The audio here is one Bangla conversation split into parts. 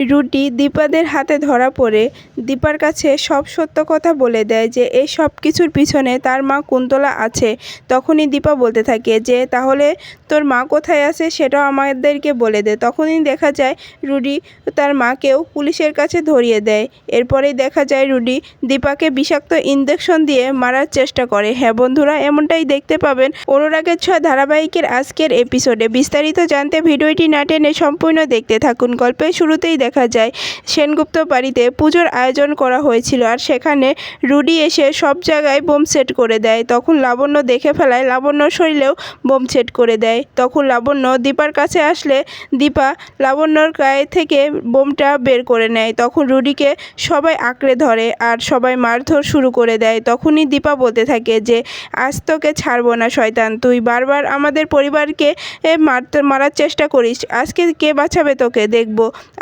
রুটি দীপাদের হাতে ধরা পড়ে, দীপার কাছে সব সত্য কথা বলে দেয় যে এই সব কিছুর পিছনে তার মা কুন্তলা আছে। তখনই দীপা বলতে থাকে যে, তাহলে তোর মা কোথায় আছে সেটাও আমাদেরকে বলে দে। তখনই দেখা যায় রুডি তার মাকেও পুলিশের কাছে ধরিয়ে দেয়। এরপরেই দেখা যায় রুডি দীপাকে বিষাক্ত ইঞ্জেকশন দিয়ে মারার চেষ্টা করে। হ্যাঁ বন্ধুরা, এমনটাই দেখতে পাবেন অনুরাগের ছয় ধারাবাহিকের আজকের এপিসোডে বিস্তারিত জানতে ভিডিওটি না টেনে সম্পূর্ণ দেখতে থাকুন। গল্পের শুরুতেই দেখা যায়। সেনগুপ্ত বাড়িতে পুজোর আয়োজন করা হয়েছিল আর সেখানে রুডি এসে সব জায়গায় বোম সেট করে দেয়। তখন লাবণ্য দেখে ফেলায়, লাবণ্য শরীরেও বোম সেট করে দেয়। তখন লাবণ্য দীপার কাছে আসলে দীপা লাবণ্যর গায়ে থেকে বোমটা বের করে নেয়। তখন রুডিকে সবাই আঁকড়ে ধরে আর সবাই মারধর শুরু করে দেয়। তখনই দীপা বলতে থাকে যে, আজ তোকে ছাড়বো না, শয়তান। তুই বারবার আমাদের পরিবারকে মারতে, মারার চেষ্টা করিস। আজকে কে বাঁচাবে তোকে? দেখব।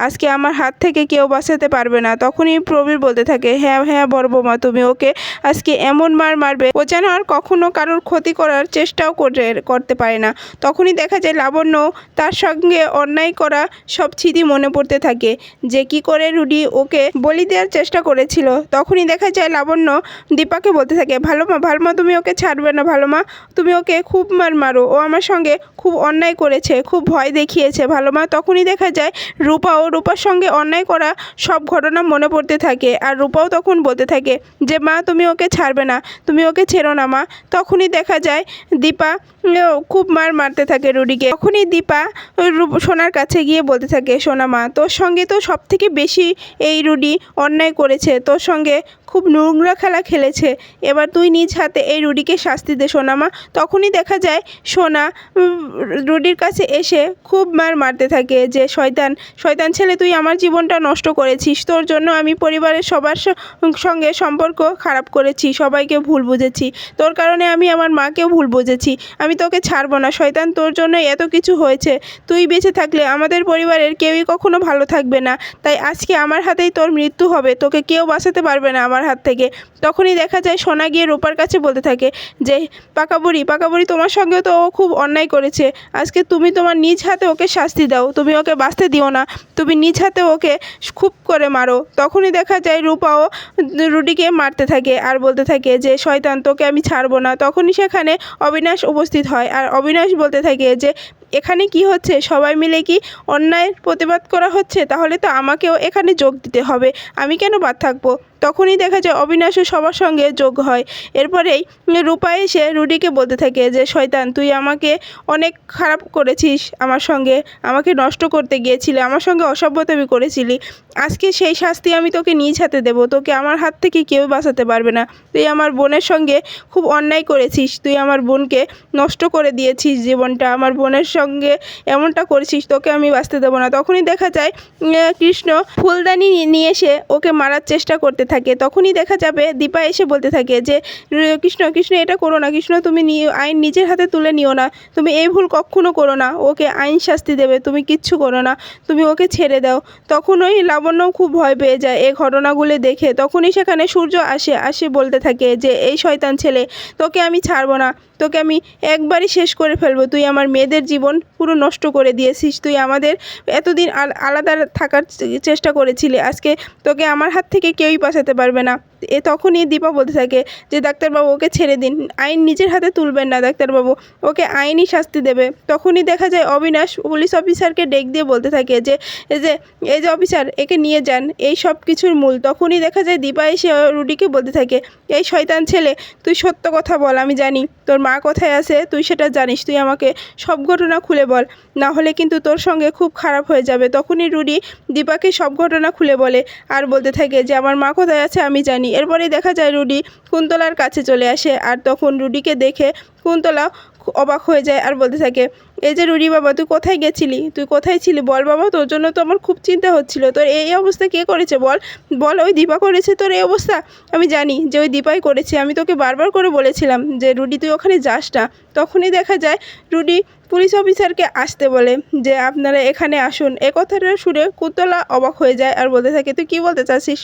আজকে আমার হাত থেকে কেউ বাঁচাতে পারবে না। তখনই প্রবীর বলতে থাকে হ্যাঁ হ্যাঁ বড় বৌমা, তুমি ওকে আজকে এমন মার মারবে ও যেন আর কখনো কারোর ক্ষতি করার চেষ্টাও করে, করতে পারে না। তখনই দেখা যায় লাবণ্য তার সঙ্গে অন্যায় করা সব স্মৃতি মনে পড়তে থাকে। যে কি করে রুডি ওকে বলি দেওয়ার চেষ্টা করেছিল, তখনই দেখা যায় লাবণ্য দীপাকে বলতে থাকে, ভালো মা ভালো মা, তুমি ওকে ছাড়বে না, ভালো মা, তুমি ওকে খুব মার মারো, ও আমার সঙ্গে খুব অন্যায় করেছে, খুব ভয় দেখিয়েছে, ভালো মা। তখনই দেখা যায় রূপা ও রূপার সঙ্গে অন্যায় করা সব ঘটনা মনে পড়তে থাকে আর রূপাও তখন বলতে থাকে যে, মা, তুমি ওকে ছাড়বে না, তুমি ওকে ছেড়ো না, মা। তখনই দেখা যায় দীপা খুব মার মারতে থাকে রুডিকে। তখনই দীপা সোনার কাছে গিয়ে বলতে থাকে, সোনা, মা, তোর সঙ্গে তো সব থেকে বেশি এই রুডি অন্যায় করেছে। তোর সঙ্গে খুব নোংরা খেলা খেলেছে। এবার তুই নিজ হাতে এই রুডিকে শাস্তি দে সোনা মা তখনই দেখা যায় সোনা রুডির কাছে এসে খুব মার মারতে থাকে যে, শয়তান শয়তান ছেলে, তুই আমার জীবনটা নষ্ট করেছিস। তোর জন্য আমি পরিবারের সবার সঙ্গে সম্পর্ক খারাপ করেছি। সবাইকে ভুল বুঝেছি। তোর কারণে আমি আমার মাকেও ভুল বুঝেছি। আমি তোকে ছাড়বো না। শয়তান, তোর জন্য এত কিছু হয়েছে। তুই বেঁচে থাকলে আমাদের পরিবারের কেউই কখনো ভালো থাকবে না। তাই আজকে আমার হাতেই তোর মৃত্যু হবে। তোকে কেউ বাঁচাতে পারবে না আমার হাত থেকে। তখনই দেখা যায় সোনা গিয়ে রূপার কাছে বলতে থাকে যে পাকা বুড়ি পাকা বুড়ি তোমার সঙ্গে তো ও খুব অন্যায় করেছে। আজকে তুমি তোমার নিজ হাতে ওকে শাস্তি দাও। তুমি ওকে বাঁচতে দিও না। তুমি নিজ হাতে ওকে খুব করে মারো। তখনই দেখা যায় রূপাও রুডিকে মারতে থাকে আর বলতে থাকে যে, শয়তান, তোকে আমি ছাড়বো না। তখনই সেখানে অবিনাশ উপস্থিত হয় আর অবিনাশ বলতে থাকে যে, এখানে কি হচ্ছে? সবাই মিলে কি অন্যায়ের প্রতিবাদ করা হচ্ছে? তাহলে তো আমাকেও এখানে যোগ দিতে হবে। আমি কেন বাদ থাকব? তখনই দেখা যায় অবিনাশও সবার সঙ্গে যোগ হয়। এরপরেই রূপা এসে রুডিকে বলতে থাকে যে, শয়তান, তুই আমাকে অনেক খারাপ করেছিস আমার সঙ্গে। আমাকে নষ্ট করতে গিয়েছিলি, আমার সঙ্গে অসভ্যতামি করেছিলি। আজকে সেই শাস্তি আমি তোকে নিজ হাতে দেবো। তোকে আমার হাত থেকে কেউ বাঁচাতে পারবে না। তুই আমার বোনের সঙ্গে খুব অন্যায় করেছিস। তুই আমার বোনকে নষ্ট করে দিয়েছিস জীবনটা। আমার বোনের সঙ্গে এমনটা করেছিস, তোকে আমি বাঁচতে দেবো না। তখনই দেখা যায় কৃষ্ণ ফুলদানি নিয়ে- নিয়ে এসে ওকে মারার চেষ্টা করতে থাকে, তখনই দেখা যাবে দীপা এসে বলতে থাকে যে, কৃষ্ণ কৃষ্ণ, এটা করো না, কৃষ্ণ, তুমি আইন নিজের হাতে তুলে নিও না, তুমি এই ভুল কখনো করো না, ওকে আইন শাস্তি দেবে, তুমি কিচ্ছু করো না, তুমি ওকে ছেড়ে দাও। তখনই ওই লাবণ্যও খুব ভয় পেয়ে যায় এই ঘটনাগুলো দেখে। তখনই সেখানে সূর্য আসে আসে বলতে থাকে যে, এই শয়তান ছেলে, তোকে আমি ছাড়বো না তোকে আমি একবারই শেষ করে ফেলব। তুই আমার মেয়েদের জীবন পুরো নষ্ট করে দিয়েছিস। তুই আমাদের এতদিন আল- আলাদা থাকার চেষ্টা করেছিলি। আজকে তোকে আমার হাত থেকে কেউই বাঁচাতে পারবে না। এ তখনই দীপা বলতে থাকে যে, ডাক্তারবাবু, ওকে ছেড়ে দিন। আইন নিজের হাতে তুলবেন না, ডাক্তারবাবু। ওকে আইনই শাস্তি দেবে। তখনই দেখা যায় অবিনাশ পুলিশ অফিসারকে ডেক দিয়ে বলতে থাকে যে, এই যে এই যে অফিসার, একে নিয়ে যান। এই সব কিছুর মূল। তখনই দেখা যায় দীপা এসে রুডিকে বলতে থাকে, এই শয়তান ছেলে, তুই সত্য কথা বল, আমি জানি। তোর মা কোথায় আছে, তুই সেটা জানিস। তুই আমাকে সব ঘটনা খুলে বল। না হলে কিন্তু তোর সঙ্গে খুব খারাপ হয়ে যাবে। তখনই রুডি দীপাকে সব ঘটনা খুলে বলে আর বলতে থাকে যে, আমার মা কোথায় আছে আমি জানি। এরপরে দেখা যায় রুডি কুন্তলার কাছে চলে আসে আর তখন রুডিকে দেখে কুন্তলা অবাক হয়ে যায় আর বলতে থাকে, এই যে রুডি বাবা, তুই কোথায় গেছিলি? তুই কোথায় ছিলি? বল বাবা, তোর জন্য তো আমার খুব চিন্তা হচ্ছিল। তোর এই অবস্থা কে করেছে? বল বল, ওই দীপা করেছে তোর এই অবস্থা? আমি জানি যে ওই দীপাই করেছে। আমি তোকে বারবার করে বলেছিলাম যে, রুডি, তুই ওখানে যাস না। তখনই দেখা যায় রুডি পুলিশ অফিসারকে আসতে বলে যে, আপনারা এখানে আসুন। এ কথাটা শুনে কুন্তলা অবাক হয়ে যায় আর বলতে থাকে, তুই কী বলতে চাচ্ছিস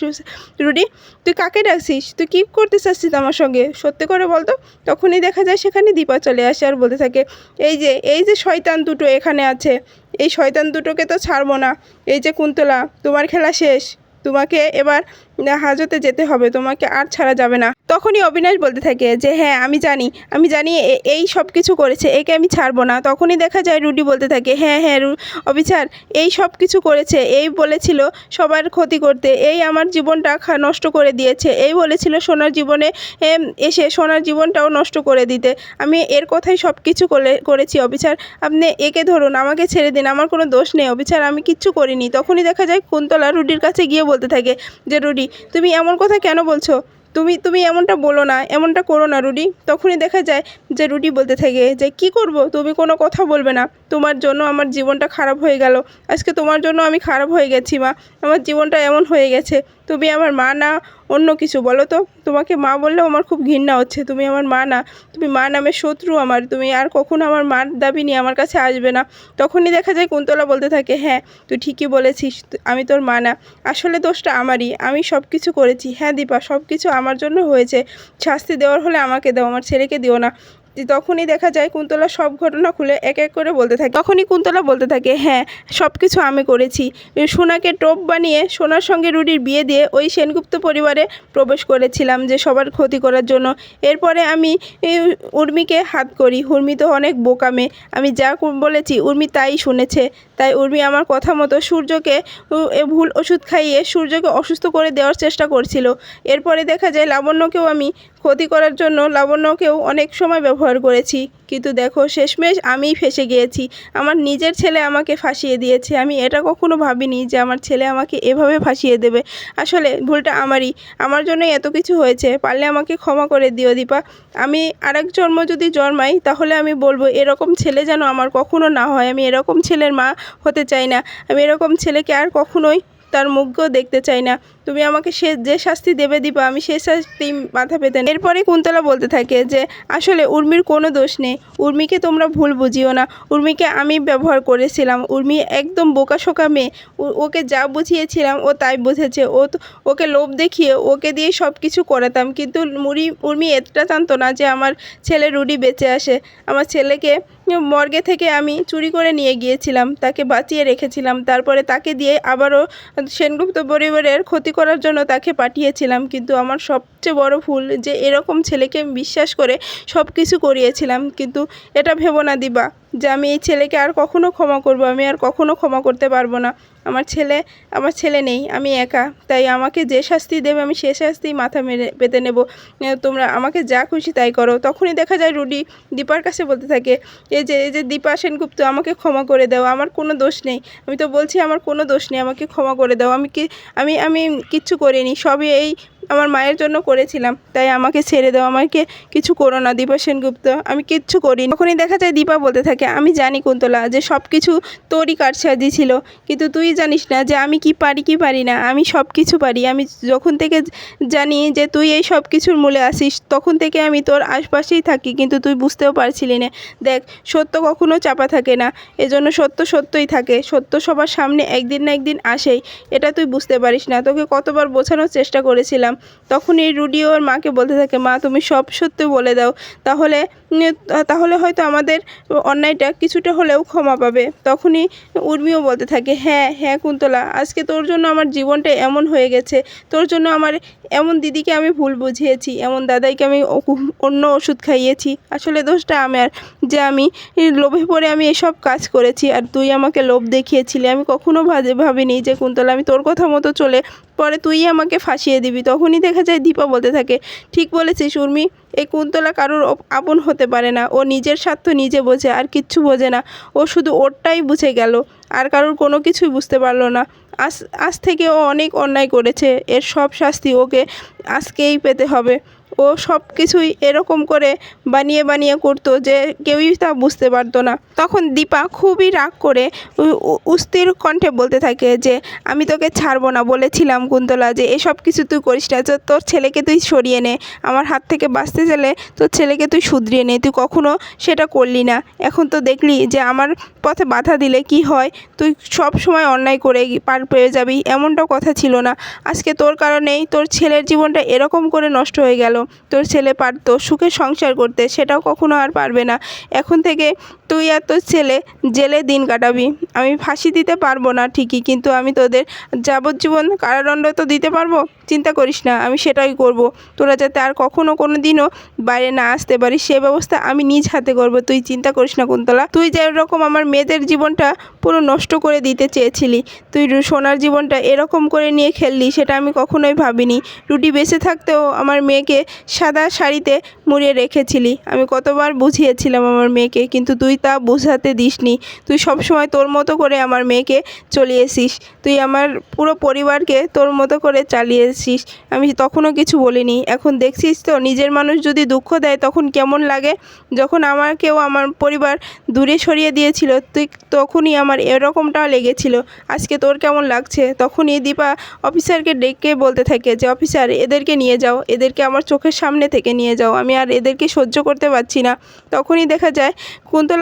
রুডি? তুই কাকে ডাকছিস? তুই কী করতে চাচ্ছিস আমার সঙ্গে? সত্যি করে বলতো? তখনই দেখা যায় সেখানে দীপা চলে আসে আর বলতে থাকে, এই যে এই যে শয়তান দুটো এখানে আছে, এই শয়তান দুটোকে তো ছাড়বো না। এই যে কুন্তলা, তোমার খেলা শেষ। তোমাকে এবার হাজতে যেতে হবে, তোমাকে আর ছাড়া যাবে না। তখনই অবিনাশ বলতে থাকে যে হ্যাঁ আমি জানি আমি জানি এই সব কিছু করেছে, একে আমি ছাড়বো না। তখনই দেখা যায় রুডি বলতে থাকে হ্যাঁ হ্যাঁ রু, অবিচার, এই সব কিছু করেছে, এই বলেছিল সবার ক্ষতি করতে, এই আমার জীবনটা নষ্ট করে দিয়েছে, এই বলেছিল সোনার জীবনে এসে সোনার জীবনটাও নষ্ট করে দিতে। আমি এর কথাই সব কিছু করে করেছি, অবিচার। আপনি একে ধরুন, আমাকে ছেড়ে দিন, আমার কোনো দোষ নেই, অবিচার, আমি কিচ্ছু করিনি। তখনই দেখা যায় কুন্তলা রুডির কাছে গিয়ে বলতে থাকে যে, রুডি তুমি এমন কথা কেন বলছো? তুমি তুমি এমনটা বলো না, এমনটা করো না রুডি। তখনই দেখা যায় যে রুটি বলতে থাকে, যে কি করব? তুমি কোনো কথা বলবে না। তোমার জন্য আমার জীবনটা খারাপ হয়ে গেল। আজকে তোমার জন্য আমি খারাপ হয়ে গেছি, মা। আমার জীবনটা এমন হয়ে গেছে। তুমি আমার মা না, অন্য কিছু বলো তো। তোমাকে মা বললেও আমার খুব ঘৃণা হচ্ছে। তুমি আমার মা না, তুমি মা নামে শত্রু আমার। তুমি আর কখনো আমার মার দাবি নিয়ে আমার কাছে আসবে না। তখনই দেখা যায় কুন্তলা বলতে থাকে হ্যাঁ তুই ঠিকই বলেছিস, আমি তোর মা না। আসলে দোষটা আমারই। আমি সব কিছু করেছি। হ্যাঁ দীপা সব কিছু আমার জন্য হয়েছে। শাস্তি দেওয়ার হলে আমাকে দাও। আমার ছেলেকে দিও না। তখনই দেখা যায় কুন্তলা সব ঘটনা খুলে এক এক করে বলতে থাকে। তখনই কুন্তলা বলতে থাকে হ্যাঁ সব কিছু আমি করেছি। সোনাকে টোপ বানিয়ে সোনার সঙ্গে রুডির বিয়ে দিয়ে ওই সেনগুপ্ত পরিবারে প্রবেশ করেছিলাম যে সবার ক্ষতি করার জন্য। এরপরে আমি উর্মিকে হাত করি। উর্মি তো অনেক বোকামে। আমি যা বলেছি, উর্মি তাই শুনেছে। তাই উর্মি আমার কথা মতো সূর্যকে ভুল ওষুধ খাইয়ে সূর্যকে অসুস্থ করে দেওয়ার চেষ্টা করছিল। এরপরে দেখা যায় লাবণ্যকেও আমি ক্ষতি করার জন্য লাবণ্যকেও অনেক সময় ব্যবহার করেছি। কিন্তু দেখো, শেষমেশ আমিই ফেসে গিয়েছি। আমার নিজের ছেলে আমাকে ফাঁসিয়ে দিয়েছে। আমি এটা কখনো ভাবিনি যে আমার ছেলে আমাকে এভাবে ফাঁসিয়ে দেবে। আসলে ভুলটা আমারই। আমার জন্যই এত কিছু হয়েছে। পারলে আমাকে ক্ষমা করে দিও দীপা। আমি আরেক জন্ম যদি জন্মাই, তাহলে আমি বলব, এরকম ছেলে যেন আমার কখনো না হয়। আমি এরকম ছেলের মা হতে চাই না। আমি এরকম ছেলেকে আর কখনোই তার মুখকেও দেখতে চাই না। তুমি আমাকে সে, যে শাস্তি দেবে দিবা, আমি সেই শাস্তি মাথা পেতে। এরপরে কুন্তলা বলতে থাকে যে, আসলে উর্মির কোনো দোষ নেই। উর্মিকে তোমরা ভুল বুঝিও না। উর্মিকে আমি ব্যবহার করেছিলাম। উর্মি একদম বোকাশোকা মেয়ে। ওকে যা বুঝিয়েছিলাম, ও তাই বুঝেছে। ও ওকে লোভ দেখিয়ে ওকে দিয়ে সব কিছু করাতাম। কিন্তু মুড়ি, উর্মি এতটা জানতো না যে আমার ছেলে রুডি বেঁচে আসে। আমার ছেলেকে মর্গে থেকে আমি চুরি করে নিয়ে গিয়েছিলাম। তাকে বাঁচিয়ে রেখেছিলাম। তারপরে তাকে দিয়ে আবারও সেনগুপ্ত পরিবারের ক্ষতি করার জন্য তাকে পাঠিয়েছিলাম, কিন্তু আমার সবচেয়ে বড় ভুল যে এরকম ছেলেকে বিশ্বাস করে সব কিছু করিয়েছিলাম, কিন্তু এটা ভেবো না দিবা যে আমি এই ছেলেকে আর কখনো ক্ষমা করব, আমি আর কখনও ক্ষমা করতে পারব না। আমার ছেলে আমার ছেলে নেই, আমি একা। তাই আমাকে যে শাস্তি দেবে, আমি সে শাস্তি মাথা মেরে পেতে নেব। তোমরা আমাকে যা খুশি তাই করো। তখনই দেখা যায় রুডি দীপার কাছে বলতে থাকে, এই যে এই যে দীপা সেনগুপ্ত, আমাকে ক্ষমা করে দাও, আমার কোনো দোষ নেই। আমি তো বলছি আমার কোনো দোষ নেই, আমাকে ক্ষমা করে দাও। আমি কি, আমি আমি কিচ্ছু করিনি। সবই এই আমার মায়ের জন্য করেছিলাম। তাই আমাকে ছেড়ে দাও, আমাকে কিছু করো না, দীপা সেনগুপ্ত। আমি কিচ্ছু করি তখনই দেখা যায় দীপা বলতে থাকে, আমি জানি কুন্তলা যে সব কিছু তোরই কারসাজি ছিল, কিন্তু তুই জানিস না যে আমি কি পারি কি পারি না। আমি সব কিছু পারি। আমি যখন থেকে জানি যে তুই এই সব কিছুর মূলে আসিস তখন থেকে আমি তোর আশপাশেই থাকি, কিন্তু তুই বুঝতেও পারছিলি না। দেখ, সত্য কখনো চাপা থাকে না। এজন্য সত্য সত্যই থাকে। সত্য সবার সামনে একদিন না একদিন আসেই। এটা তুই বুঝতে পারিস না। তোকে কতবার বোঝানোর চেষ্টা করেছিলাম। তখনই রুডি ওর মাকে বলতে থাকে, মা, তুমি সব সত্য বলে দাও। তাহলে তাহলে হয়তো আমাদের অন্যায়টা কিছুটা হলেও ক্ষমা পাবে। তখনই উর্মিও বলতে থাকে হ্যাঁ হ্যাঁ কুন্তলা, আজকে তোর জন্য আমার জীবনটা এমন হয়ে গেছে। তোর জন্য আমার এমন দিদিকে আমি ভুল বুঝিয়েছি, এমন দাদাইকে আমি অন্য ওষুধ খাইয়েছি। আসলে দোষটা আমার, যে আমি লোভে পড়ে আমি এসব কাজ করেছি। আর তুই আমাকে লোভ দেখিয়েছিলি। আমি কখনো ভাজে- ভাবিনি যে কুন্তলা, আমি তোর কথা মতো চলে পরে তুই আমাকে ফাঁসিয়ে দিবি। তখনই দেখা যায় দীপা বলতে থাকে, ঠিক বলেছিস উর্মি, এই কুন্তলা কারোর আপন হতে পারে না। ও নিজের স্বার্থ নিজে বোঝে, আর কিচ্ছু বোঝে না। ও শুধু ওরটাই বুঝে গেল, আর কারোর কোনো কিছুই বুঝতে পারল না। আজ আজ থেকে ও অনেক অন্যায় করেছে। এর সব শাস্তি ওকে আজকেই পেতে হবে। ও সব কিছুই এরকম করে বানিয়ে বানিয়ে করতো যে কেউই তা বুঝতে পারতো না। তখন দীপা খুবই রাগ করে উ- উ- কণ্ঠে বলতে থাকে যে, আমি তোকে ছাড়বো না। বলেছিলাম কুন্তলা যে, এসব কিছু তুই করিস না। তোর ছেলেকে তুই সরিয়ে নে। আমার হাত থেকে বাঁচতে গেলে তোর ছেলেকে তুই শুধরিয়ে নে। তুই কখনো সেটা করলি না। এখন তো দেখলি যে, আমার পথে বাধা দিলে কি হয়? তুই সব সময় অন্যায় করে পার পেয়ে যাবি। এমনটাও কথা ছিল না। আজকে তোর কারণেই তোর ছেলের জীবনটা এরকম করে নষ্ট হয়ে গেল। তোর ছেলে পারতো সুখে সংসার করতে সেটাও কখনো আর পারবে না। এখন থেকে তুই আর তোর ছেলে জেলে দিন কাটাবি। আমি ফাঁসি দিতে পারব না ঠিকই, কিন্তু আমি তোদের যাবজ্জীবন কারাদণ্ড তো দিতে পারব? চিন্তা করিস না, আমি সেটাই করব। তোরা যাতে আর কখনো কোনো দিনও বাইরে না আসতে পারিস, সে ব্যবস্থা আমি নিজ হাতে করব। তুই চিন্তা করিস না কুন্তলা। তুই যেরকম আমার মেয়েদের জীবনটা পুরো নষ্ট করে দিতে চেয়েছিলি, তুই সোনার জীবনটা এরকম করে নিয়ে খেললি, সেটা আমি কখনোই ভাবিনি। রুটি বেঁচে থাকতেও আমার মেয়েকে সাদা শাড়িতে মুড়িয়ে রেখেছিলি। আমি কতবার বুঝিয়েছিলাম আমার মেয়েকে, কিন্তু তুই তা বোঝাতে দিসনি। তুই সবসময় তোর মতো করে আমার মেয়েকে চলিয়েছিস। তুই আমার পুরো পরিবারকে তোর মতো করে চালিয়েছিস। আমি তখনও কিছু বলিনি। এখন দেখছিস তো, নিজের মানুষ যদি দুঃখ দেয় তখন কেমন লাগে? যখন আমাকেও আমার পরিবার দূরে সরিয়ে দিয়েছিল তুই তখনই আমার এরকমটাও লেগেছিল। আজকে তোর কেমন লাগছে? তখনই দীপা অফিসারকে ডেকে বলতে থাকে যে, অফিসার, এদেরকে নিয়ে যাও। এদেরকে আমার চোখের সামনে থেকে নিয়ে যাও। আমি আর এদেরকে সহ্য করতে পারছি না। তখনই দেখা যায়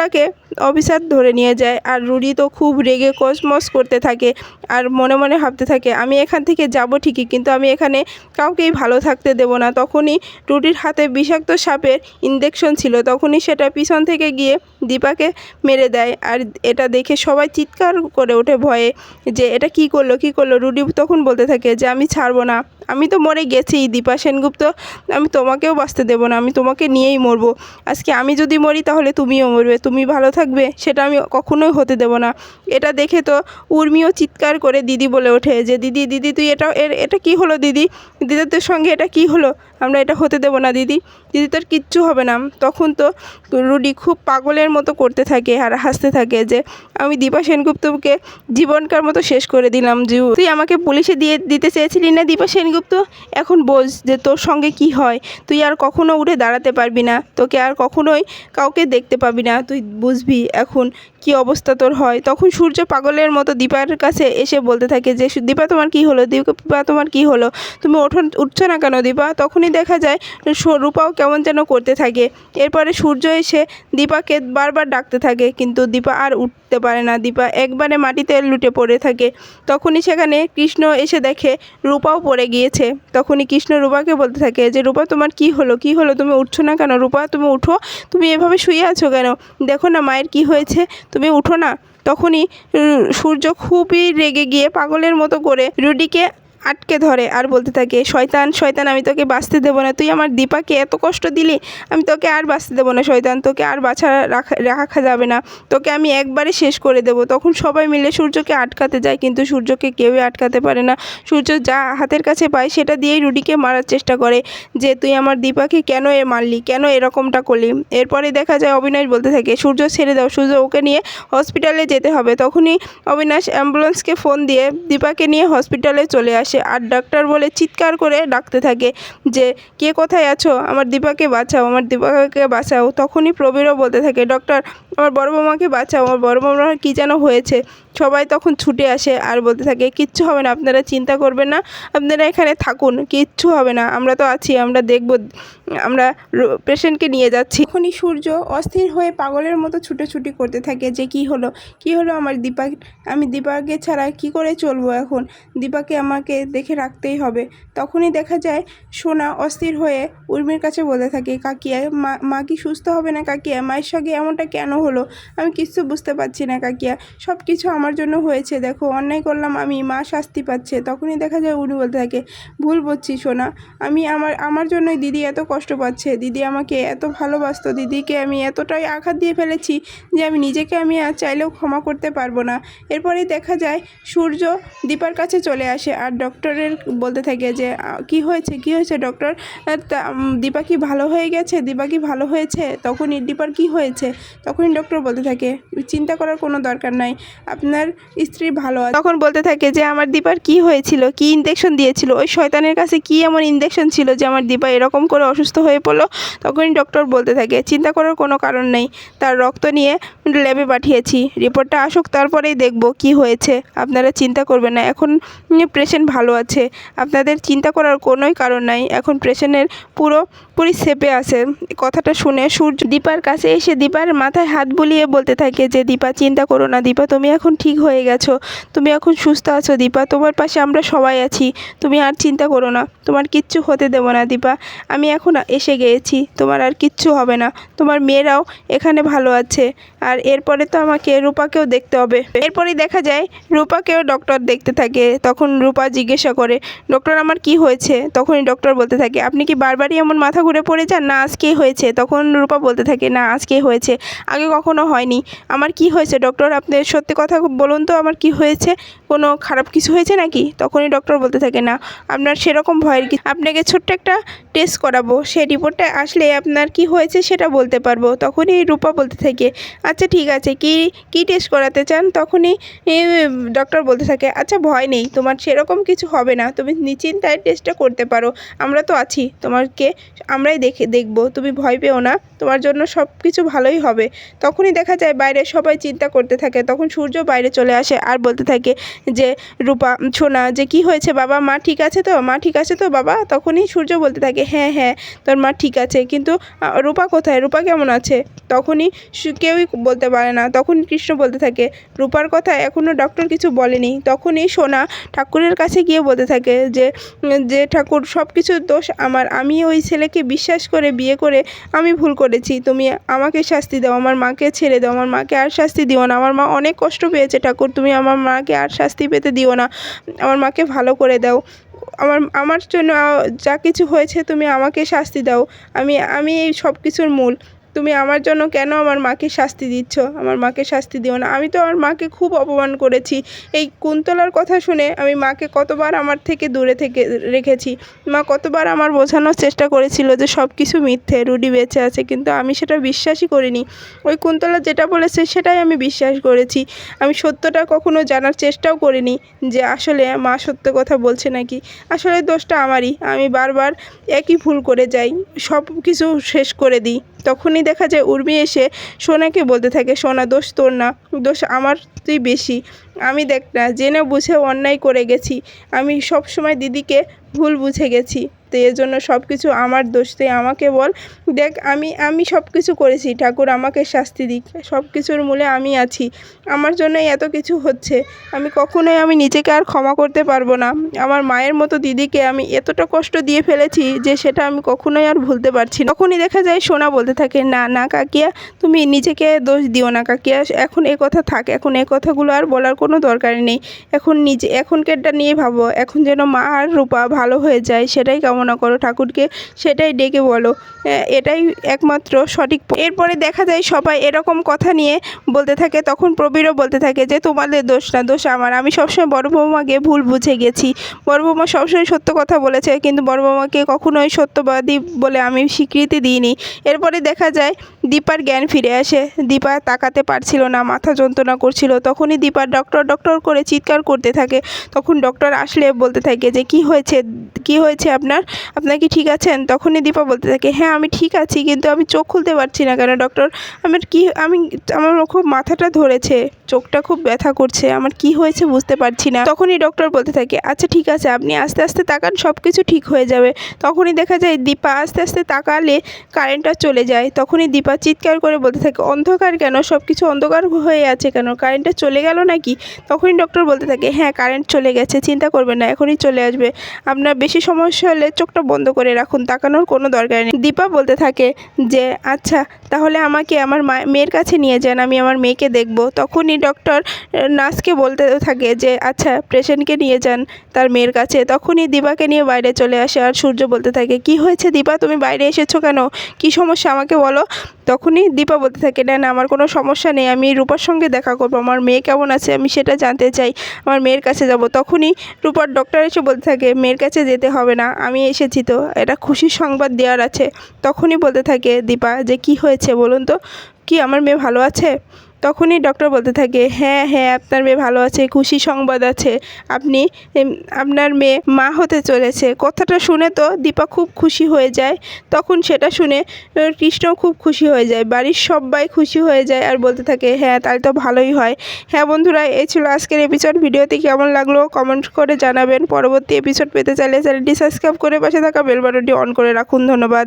কুন্তলাকে অফিসার ধরে নিয়ে যায়। আর রুডি তো খুব রেগে কসমস করতে থাকে আর মনে মনে ভাবতে থাকে, আমি এখান থেকে যাব ঠিকই, কিন্তু আমি এখানে কাউকেই ভালো থাকতে দেব না। তখনই রুডির হাতে বিষাক্ত সাপের ইঞ্জেকশন ছিল। তখনই সেটা পিছন থেকে গিয়ে দীপাকে মেরে দেয়। আর এটা দেখে সবাই চিৎকার করে ওঠে ভয়ে যে, এটা কি করল? কি করল? রুডি তখন বলতে থাকে যে, আমি ছাড়বো না। আমি তো মরে গেছি, দীপা সেনগুপ্ত। আমি তোমাকেও বাঁচতে দেবো না। আমি তোমাকে নিয়েই মরবো। আজকে আমি যদি মরি, তাহলে তুমিও মরবে। তুমি ভালো থাকবে, সেটা আমি কখনোই হতে দেবো না। এটা দেখে তো উর্মিও চিৎকার করে দিদি বলে ওঠে যে, দিদি দিদি, তুই এটা, এর- এটা কি হলো দিদি? দিদি তোর সঙ্গে এটা কি হলো? আমরা এটা হতে দেবো না, দিদি। দিদি তোর কিচ্ছু হবে না। তখন তো রুডি খুব পাগলের মতো করতে থাকে আর হাসতে থাকে যে, আমি দীপা সেনগুপ্তকে জীবনকার মতো শেষ করে দিলাম যে তুই আমাকে পুলিশে দিয়ে দিতে চেয়েছিলি না দীপা সেনগুপ্ত? এখন বোঝ যে তোর সঙ্গে কি হয়। তুই আর কখনো উঠে দাঁড়াতে পারবি না। তোকে আর কখনোই কাউকে দেখতে পাবি না। তুই বুঝবি এখন কি অবস্থা তোর হয়? তখন সূর্য পাগলের মতো দীপার কাছে এসে বলতে থাকে যে দীপা, তোমার কি হলো? দীপা তোমার কি হলো? তুমি ওঠো উঠছো না কেন দীপা? তখনই দেখা যায় রূপাও কেমন যেন করতে থাকে। এরপরে সূর্য এসে দীপাকে বারবার ডাকতে থাকে, কিন্তু দীপা আর উঠতে পারে না। দীপা একবারে মাটিতে লুটে পড়ে থাকে। তখনই সেখানে কৃষ্ণ এসে দেখে রূপাও পড়ে গিয়েছে। তখনই কৃষ্ণ রূপাকে বলতে থাকে যে, রূপা, তোমার কি হলো? কি হলো? তুমি উঠছো না কেন? রূপা, তুমি উঠো। তুমি এভাবে শুয়ে আছো কেন? দেখো না মায়ের কি হয়েছে। তুমি উঠো না। তখনই সূর্য খুবই রেগে গিয়ে পাগলের মতো করে রুডিকে আটকে ধরে আর বলতে থাকে, শয়তান শয়তান, আমি তোকে বাঁচতে দেবো না। তুই আমার দীপাকে এত কষ্ট দিলি, আমি তোকে আর বাঁচতে দেবো না, শয়তান। তোকে আর বাছা রাখা রাখা যাবে না। তোকে আমি একবারে শেষ করে দেবো। তখন সবাই মিলে সূর্যকে আটকাতে যায়, কিন্তু সূর্যকে কেউই আটকাতে পারে না। সূর্য যা হাতের কাছে পায়, সেটা দিয়েই রুডিকে মারার চেষ্টা করে যে, তুই আমার দীপাকে কেন এ মারলি? কেন এরকমটা করলি? এরপরে দেখা যায় অবিনাশ বলতে থাকে, সূর্য, ছেড়ে দাও। সূর্য ওকে নিয়ে হসপিটালে যেতে হবে। তখনই অবিনাশ অ্যাম্বুলেন্সকে ফোন দিয়ে দীপাকে নিয়ে হসপিটালে চলে আসে। আর ডাক্তার বলে চিৎকার করে ডাকতে থাকে যে, কে কোথায় আছো? আমার দীপাকে বাঁচাও, আমার দীপাকে বাঁচাও। তখনই প্রবীরও বলতে থাকে ডক্টর আমার বড় বৌমাকে বাঁচাও, আমার বড় বৌমার কী যেন হয়েছে। সবাই তখন ছুটে আসে আর বলতে থাকে, কিচ্ছু হবে না, আপনারা চিন্তা করবেন না, আপনারা এখানে থাকুন, কিচ্ছু হবে না, আমরা তো আছি, আমরা দেখব, আমরা পেশেন্টকে নিয়ে যাচ্ছি। এখনই সূর্য অস্থির হয়ে পাগলের মতো ছুটোছুটি করতে থাকে যে, কি হলো? কি হলো আমার দীপা? আমি দীপাকে ছাড়া কি করে চলবো এখন? দীপাকে আমাকে দেখে রাখতেই হবে। তখনই দেখা যায়, সোনা অস্থির হয়ে উর্মির কাছে বলতে থাকে, কাকিয়া, মা মা কি সুস্থ হবে না, কাকিয়া? মায়ের সঙ্গে এমনটা কেন হলো? আমি কিছু বুঝতে পারছি না, কাকিয়া। সব কিছু আমার জন্য হয়েছে। দেখো, অন্যায় করলাম আমি, মা শাস্তি পাচ্ছে। তখনই দেখা যায় উনি বলতে থাকে, ভুল বলছি সোনা, আমি আমার আমার জন্যই দিদি এত কষ্ট পাচ্ছে। দিদি আমাকে এত ভালোবাসতো। দিদিকে আমি এতটাই আঘাত দিয়ে ফেলেছি যে আমি নিজেকে আমি আর চাইলেও ক্ষমা করতে পারব না। এরপরেই দেখা যায় সূর্য দীপার কাছে চলে আসে আর ডক্টরের বলতে থাকে যে কি হয়েছে? কি হয়েছে ডক্টর? দীপা কি ভালো হয়ে গেছে? দীপা কি ভালো হয়েছে? তখনই দীপার কি হয়েছে? তখনই ডক্টর বলতে থাকে, চিন্তা করার কোনো দরকার নাই। আপনার আপনার স্ত্রী ভালো আছে? তখন বলতে থাকে যে, আমার দীপার কি হয়েছিল? কি ইনজেকশন দিয়েছিল? ওই শয়তানের কাছে কি এমন ইনজেকশন ছিল যে, আমার দীপা এরকম করে অসুস্থ হয়ে পড়ল? তখনই ডক্টর বলতে থাকে, চিন্তা করার কোনো কারণ নেই। তার রক্ত নিয়ে ল্যাবে পাঠিয়েছি। রিপোর্টটা আসুক, তারপরেই দেখব কি হয়েছে। আপনারা চিন্তা করবেন না। এখন পেশেন্ট ভালো আছে। আপনাদের চিন্তা করার কোনোই কারণ নাই। এখন পেশেন্টের পুরো পুরি সেপে আছে। কথাটা শুনে সূর্য দীপার কাছে এসে দীপার মাথায় হাত বুলিয়ে বলতে থাকে যে, দীপা, চিন্তা করো না। দীপা, তুমি এখন ঠিক হয়ে গেছো। তুমি এখন সুস্থ আছো দীপা। তোমার পাশে আমরা সবাই আছি। তুমি আর চিন্তা করো না। তোমার কিচ্ছু হতে দেবো না দীপা। আমি এখন এসে গিয়েছি তোমার আর কিচ্ছু হবে না। তোমার মেয়েরাও এখানে ভালো আছে। আর এরপরে তো আমাকে রূপাকেও দেখতে হবে। এরপরেই দেখা যায়, রূপাকেও ডক্টর দেখতে থাকে। তখন রূপা জিজ্ঞাসা করে ডক্টর আমার কি হয়েছে? তখনই ডক্টর বলতে থাকে, আপনি কি বারবারই এমন মাথা ঘুরে পড়ে যান? না আজকেই হয়েছে। তখন রূপা বলতে থাকে, না আজকেই হয়েছে। আগে কখনো হয়নি। আমার কি হয়েছে ডক্টর আপনি সত্যি কথা বলুন তো আমার কি হয়েছে? কোনো খারাপ কিছু হয়েছে নাকি? তখনই ডক্টর বলতে থাকে, না, আপনার সেরকম ভয়ের কি আপনাকে ছোট্ট একটা টেস্ট করাবো সেই রিপোর্টটা আসলে আপনার কি হয়েছে সেটা বলতে পারব। তখনই রূপা বলতে থাকে আচ্ছা ঠিক আছে, কি কি টেস্ট করাতে চান? তখনই ডক্টর বলতে থাকে আচ্ছা ভয় নেই, তোমার সেরকম কিছু হবে না, তুমি নিশ্চিন্তায় টেস্টটা করতে পারো, আমরা তো আছি তোমাকে আমরাই দেখে, দেখব, তুমি ভয় পেও না, তোমার জন্য সব কিছু ভালোই হবে। তখনই দেখা যায় বাইরে সবাই চিন্তা করতে থাকে, তখন সূর্য বাইরে চলে আসে আর বলতে থাকে যে, রূপা শোনা যে কি হয়েছে বাবা? মা ঠিক আছে তো? মা ঠিক আছে তো বাবা? তখনই সূর্য বলতে থাকে হ্যাঁ হ্যাঁ তোর মা ঠিক আছে। কিন্তু রূপা কোথায়? রূপা কেমন আছে? তখনই কেউই বলতে পারে না। তখন কৃষ্ণ বলতে থাকে, রূপার কথা এখনও ডক্টর কিছু বলেনি। তখনই সোনা ঠাকুরের কাছে গিয়ে বলতে থাকে যে যে ঠাকুর সব কিছুর দোষ আমার। আমি ওই ছেলেকে বিশ্বাস করে বিয়ে করে আমি ভুল করেছি। তুমি আমাকে শাস্তি দাও। আমার মাকে ছেড়ে দাও। আমার মাকে আর শাস্তি দিও না। আমার মা অনেক কষ্ট পেয়েছে। ঠাকুর, তুমি আমার মাকে আর শাস্তি পেতে দিও না। আমার মাকে ভালো করে দাও। আমার আমার জন্য যা কিছু হয়েছে তুমি আমাকে শাস্তি দাও। আমি আমি এই সব কিছুর মূল। তুমি আমার জন্য কেন আমার মাকে শাস্তি দিচ্ছ? আমার মাকে শাস্তি দিও না। আমি তো আমার মাকে খুব অপমান করেছি। এই কুন্তলার কথা শুনে আমি মাকে কতবার আমার থেকে দূরে থেকে রেখেছি। মা কতবার আমার বোঝানোর চেষ্টা করেছিল যে সব কিছু মিথ্যে, রুডি বেঁচে আছে, কিন্তু আমি সেটা বিশ্বাসই করিনি। ওই কুন্তলা যেটা বলেছে সেটাই আমি বিশ্বাস করেছি। আমি সত্যটা কখনো জানার চেষ্টাও করিনি যে আসলে মা সত্য কথা বলছে নাকি। আসলে দোষটা আমারই। আমি বারবার একই ভুল করে যাই। সব কিছু শেষ করে দিই। তখনই দেখা যায় উর্মি এসে সোনাকে বলতে থাকে সোনা দোষ তোর না দোষ আমার তুই বেশি। আমি দেখ না জেনে বুঝে অন্যায় করে গেছি। আমি সব সময় দিদিকে ভুল বুঝে গেছি। তো এর জন্য সব কিছু আমার দোষ। তুই আমাকে বল। দেখ, আমি আমি সব কিছু করেছি। ঠাকুর আমাকে শাস্তি দিক। সব কিছুর মূলে আমি আছি। আমার জন্যই এত কিছু হচ্ছে। আমি কখনোই, আমি নিজেকে আর ক্ষমা করতে পারব না। আমার মায়ের মতো দিদিকে আমি এতটা কষ্ট দিয়ে ফেলেছি যে সেটা আমি কখনোই আর ভুলতে পারছি না। তখনই দেখা যায়, সোনা বলতে থাকে, না না, কাকিয়া, তুমি নিজেকে দোষ দিও না, কাকিয়া। এখন এ কথা থাক, এখন এ কথাগুলো আর বলার কোনো দরকার নেই। এখন নিজে, এখনকারটা নিয়ে ভাবো, এখন যেন মা আর রূপা ভালো হয়ে যায়, সেটাই কামনা করো ঠাকুরকে, সেটাই ডেকে বলো। এটাই একমাত্র সঠিক এরপরে দেখা যায় সবাই এরকম কথা নিয়ে বলতে থাকে, তখন প্রবীরও বলতে থাকে যে, তোমাদের দোষ না, দোষ আমার। আমি সবসময় বড় বৌমাকে ভুল বুঝে গেছি। বড় বৌমা সবসময় সত্য কথা বলেছে, কিন্তু বড় বৌমাকে কখনোই সত্যবাদী বলে আমি স্বীকৃতি দিইনি। এরপরে দেখা যায়, দীপার জ্ঞান ফিরে আসে। দীপা তাকাতে পারছিল না, মাথা যন্ত্রণা করছিল তখনই দীপা ডক্টর ডক্টর করে চিৎকার করতে থাকে। তখন ডক্টর আসলে বলতে থাকে যে, কি হয়েছে? কি হয়েছে আপনার? আপনার কি ঠিক আছেন? তখনই দীপা বলতে থাকে হ্যাঁ আমি ঠিক আছি, কিন্তু আমি চোখ খুলতে পারছি না কেন ডক্টর আমার কি, আমি, আমার খুব মাথাটা ধরেছে, চোখটা খুব ব্যথা করছে, আমার কি হয়েছে বুঝতে পারছি না। তখনই ডক্টর বলতে থাকে আচ্ছা ঠিক আছে, আপনি আস্তে আস্তে তাকান সব কিছু ঠিক হয়ে যাবে। তখনই দেখা যায় দীপা আস্তে আস্তে তাকালে কারেন্টটা চলে যায়। তখনই দীপা চিৎকার করে বলতে থাকে, অন্ধকার কেন? সব কিছু অন্ধকার হয়ে আছে কেন? কারেন্টটা চলে গেল নাকি? তখনই ডক্টর বলতে থাকে হ্যাঁ কারেন্ট চলে গেছে, চিন্তা করবেন না, এখনই চলে আসবে। আপনার বেশি সমস্যা হলে চোখটা বন্ধ করে রাখুন, তাকানোর কোনো দরকার নেই। দীপা বলতে থাকে যে আচ্ছা তাহলে আমাকে আমার মেয়ের কাছে নিয়ে যান, আমি আমার মেয়েকে দেখব। তখনই ডক্টর নার্সকে বলতে থাকে যে আচ্ছা পেশেন্টকে নিয়ে যান তার মেয়ের কাছে। তখনই দীপাকে নিয়ে বাইরে চলে আসে আর সূর্য বলতে থাকে, কি হয়েছে দীপা? তুমি বাইরে এসেছ কেন? কি সমস্যা আমাকে বলো? তখনই দীপা বলতে থাকে, না না, আমার কোনো সমস্যা নেই, আমি রূপার সঙ্গে দেখা করব, আমার মেয়ে কেমন আছে আমি সেটা জানতে চাই। আমার মেয়ের কাছে যাব। তখনই রূপার ডক্টর এসে বলতে থাকে, মেয়ের কাছে যেতে হবে না, আমি এসেছি তো। এটা খুশির সংবাদ দেওয়ার আছে। তখনই বলতে থাকে, দীপা, যে কি হয়েছে বলুন তো? কি আমার মেয়ে ভালো আছে? তখনই ডক্টর বলতে থাকে হ্যাঁ হ্যাঁ আপনার মেয়ে ভালো আছে, খুশি সংবাদ আছে। আপনি আপনার মেয়ে মা হতে চলেছে। কথাটা শুনে তো দীপা খুব খুশি হয়ে যায়। তখন সেটা শুনে কৃষ্ণ খুব খুশি হয়ে যায়। বাড়ির সবাই খুশি হয়ে যায় আর বলতে থাকে হ্যাঁ তাহলে তো ভালোই হয়। হ্যাঁ বন্ধুরা, এই ছিল আজকের এপিসোড ভিডিওতে কেমন লাগল কমেন্ট করে জানাবেন। পরবর্তী এপিসোড পেতে চাইলে চ্যানেলটি সাবস্ক্রাইব করে পাশে থাকা বেল বাটনটি অন করে রাখুন। ধন্যবাদ।